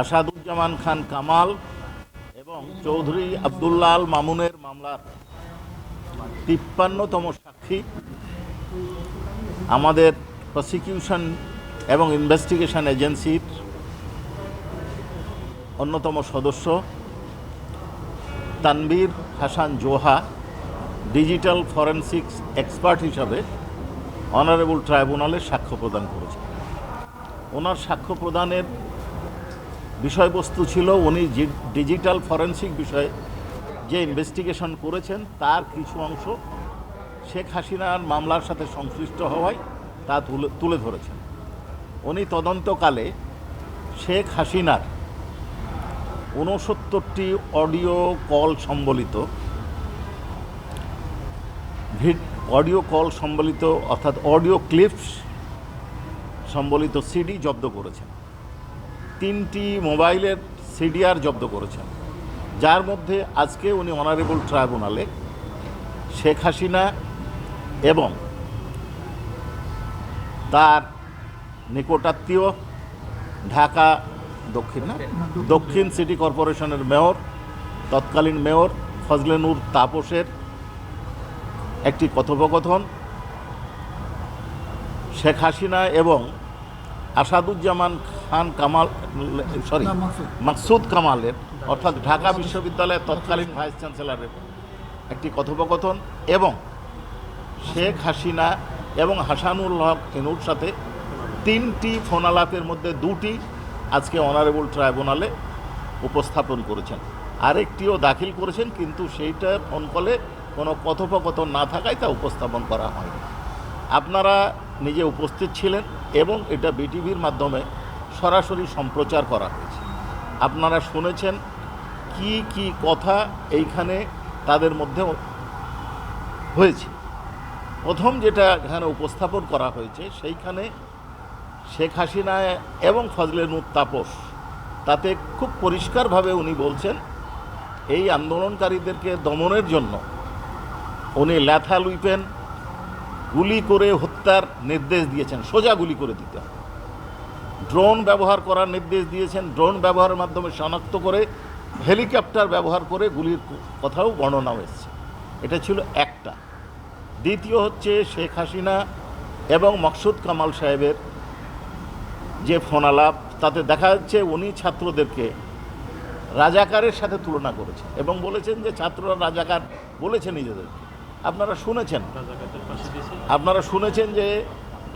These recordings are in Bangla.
আসাদুজ্জামান খান কামাল এবং চৌধুরী আবদুল্লাল মামুনের মামলার তিপ্পান্নতম সাক্ষী। আমাদের প্রসিকিউশন এবং ইনভেস্টিগেশন এজেন্সির অন্যতম সদস্য Tanvir Hasan Joha digital forensics expert হিসাবে অনারেবল ট্রাইব্যুনালে সাক্ষ্য প্রদান করেছেন। ওনার সাক্ষ্য প্রদানের বিষয়বস্তু ছিল, উনি ডিজিটাল ফরেন্সিক বিষয়ে যে ইনভেস্টিগেশন করেছেন, তার কিছু অংশ শেখ হাসিনার মামলার সাথে সংশ্লিষ্ট হওয়ায় তা তুলে তুলে ধরেছেন। উনি তদন্তকালে শেখ হাসিনার ঊনসত্তরটি অডিও কল সম্বলিত অডিও কল সম্বলিত, অর্থাৎ অডিও ক্লিপস সম্বলিত সিডি জব্দ করেছেন। তিনটি মোবাইলের সিডিআর জব্দ করেছেন। যার মধ্যে আজকে উনি অনারেবল ট্রাইব্যুনালে শেখ হাসিনা এবং তার নিকটাত্মীয় ঢাকা দক্ষিণ না? দক্ষিণ সিটি কর্পোরেশনের মেয়র তৎকালীন মেয়র ফজলেনুর তাপসের একটি কথোপকথন। শেখ হাসিনা এবং আসাদুজ্জামান খান কামাল সরি মাকসুদ। কামালের অর্থাৎ ঢাকা বিশ্ববিদ্যালয়ের তৎকালীন ভাইস চ্যান্সেলরের একটি কথোপকথন এবং শেখ হাসিনা এবং হাসানুল হক এনুর সাথে তিনটি ফোনালাপের মধ্যে দুটি আজকে অনারেবল ট্রাইব্যুনালে উপস্থাপন করেছেন আরেকটিও দাখিল করেছেন কিন্তু সেইটার ফোন কলে কোনো কথোপকথন না থাকায় তা উপস্থাপন করা হয়নি আপনারা নিজে উপস্থিত ছিলেন এবং এটা বিটিভির মাধ্যমে সরাসরি সম্প্রচার করা হয়েছে। আপনারা শুনেছেন কি কি কথা এইখানে তাদের মধ্যে হয়েছে। প্রথম যেটা এখানে উপস্থাপন করা হয়েছে, সেইখানে শেখ হাসিনা এবং ফজলে নূর তাপস, তাতে খুব পরিষ্কারভাবে উনি বলছেন, এই আন্দোলনকারীদেরকে দমনের জন্য উনি ল্যাথা লুইপেন গুলি করে হত্যার নির্দেশ দিয়েছেন, সোজা গুলি করে দিতে হবে। ড্রোন ব্যবহার করার নির্দেশ দিয়েছেন, ড্রোন ব্যবহারের মাধ্যমে শনাক্ত করে, হেলিকপ্টার ব্যবহার করে গুলির কথাও বর্ণনা হয়েছে এটা ছিল একটা। দ্বিতীয় হচ্ছে শেখ হাসিনা এবং মকসুদ কামাল সাহেবের যে ফোনালাপ, তাতে দেখা যাচ্ছে উনি ছাত্রদেরকে রাজাকারের সাথে তুলনা করেছেন এবং বলেছেন যে ছাত্ররা রাজাকার বলেছে নিজেদেরকে। আপনারা শুনেছেন। আপনারা শুনেছেন যে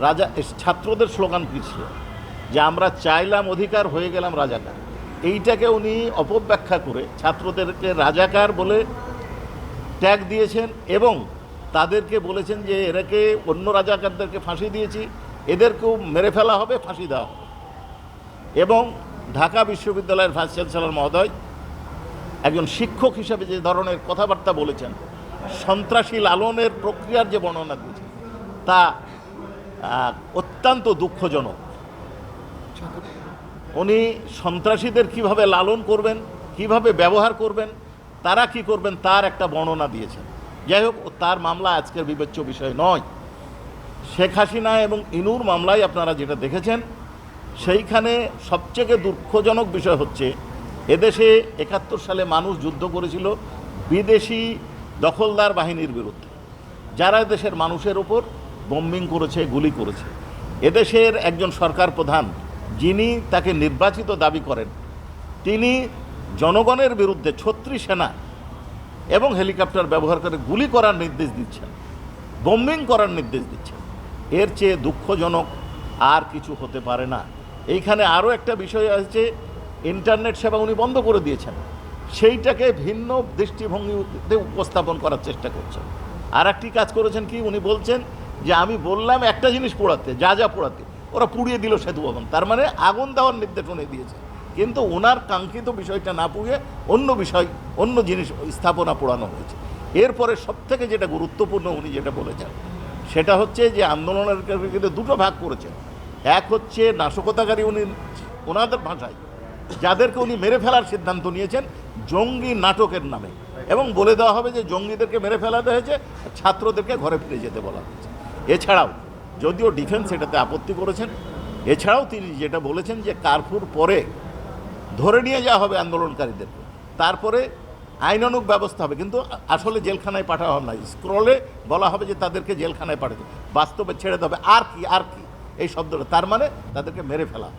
রাজা ছাত্রদের স্লোগান কী ছিল? যে আমরা চাইলাম অধিকার, হয়ে গেলাম রাজাকার। এইটাকে উনি অপব্যাখ্যা করে ছাত্রদেরকে রাজাকার বলে ট্যাগ দিয়েছেন এবং তাদেরকে বলেছেন যে এরাকে অন্য রাজাকারদেরকে ফাঁসি দিয়েছি, এদেরকেও মেরে ফেলা হবে, ফাঁসি দেওয়া হবে। এবং ঢাকা বিশ্ববিদ্যালয়ের ভাইস চ্যান্সেলর মহোদয় একজন শিক্ষক হিসেবে যে ধরনের কথাবার্তা বলেছেন সন্ত্রাসী লালনের প্রক্রিয়ার যে বর্ণনা দিয়েছে, তা অত্যন্ত দুঃখজনক। উনি সন্ত্রাসীদের কীভাবে লালন করবেন, কীভাবে ব্যবহার করবেন, তারা কি করবেন, তার একটা বর্ণনা দিয়েছেন। যাই হোক, তার মামলা আজকের বিবেচ্য বিষয় নয়। শেখ হাসিনা এবং ইনুর মামলায় আপনারা যেটা দেখেছেন, সেইখানে সবচেয়ে দুঃখজনক বিষয় হচ্ছে, এদেশে একাত্তর সালে মানুষ যুদ্ধ করেছিল, বিদেশি দখলদার বাহিনীর বিরুদ্ধে। যারা দেশের মানুষের ওপর বম্বিং করেছে, গুলি করেছে, এদেশের একজন সরকার প্রধান যিনি তাকে নির্বাচিত দাবি করেন, তিনি জনগণের বিরুদ্ধে ছত্রিশ সেনা এবং হেলিকপ্টার ব্যবহার করে গুলি করার নির্দেশ দিচ্ছেন বোম্বিং করার নির্দেশ দিচ্ছেন। এর চেয়ে দুঃখজনক আর কিছু হতে পারে না। এইখানে আরও একটা বিষয় আছে ইন্টারনেট সেবা উনি বন্ধ করে দিয়েছেন। সেইটাকে ভিন্ন দৃষ্টিভঙ্গিতে উপস্থাপন করার চেষ্টা করছেন। আর একটি কাজ করেছেন কি? উনি বলছেন যে, আমি বললাম একটা জিনিস পোড়াতে, যা যা পোড়াতে, ওরা পুড়িয়ে দিল সেতু ভবন। তার মানে আগুন দেওয়ার নির্দেশ উনি দিয়েছে কিন্তু ওনার কাঙ্ক্ষিত বিষয়টা না পুড়িয়ে অন্য বিষয়, অন্য জিনিস স্থাপনা পোড়ানো হয়েছে। এরপরে সবথেকে যেটা গুরুত্বপূর্ণ উনি যেটা বলেছেন, সেটা হচ্ছে যে, আন্দোলনের কিন্তু দুটো ভাগ করেছেন। এক হচ্ছে নাশকতাকারী উনি ওনাদের ভাষায় যাদেরকে উনি মেরে ফেলার সিদ্ধান্ত নিয়েছেন জঙ্গি নাটকের নামে। এবং বলে দেওয়া হবে যে জঙ্গিদেরকে মেরে ফেলাতে হয়েছে, ছাত্রদেরকে ঘরে ফিরে যেতে বলা হয়েছে। এছাড়াও যদিও ডিফেন্স এটাতে আপত্তি করেছেন, এছাড়াও তিনি যেটা বলেছেন যে কারফুর পরে ধরে নিয়ে যাওয়া হবে আন্দোলনকারীদের। তারপরে আইনানুক ব্যবস্থা হবে, কিন্তু আসলে জেলখানায় পাঠানো হবে না স্ক্রলে বলা হবে যে তাদেরকে জেলখানায় পাঠাতে বাস্তবে ছেড়ে দেবে আর কি আর কি, এই শব্দটা। তার মানে তাদেরকে মেরে ফেলা।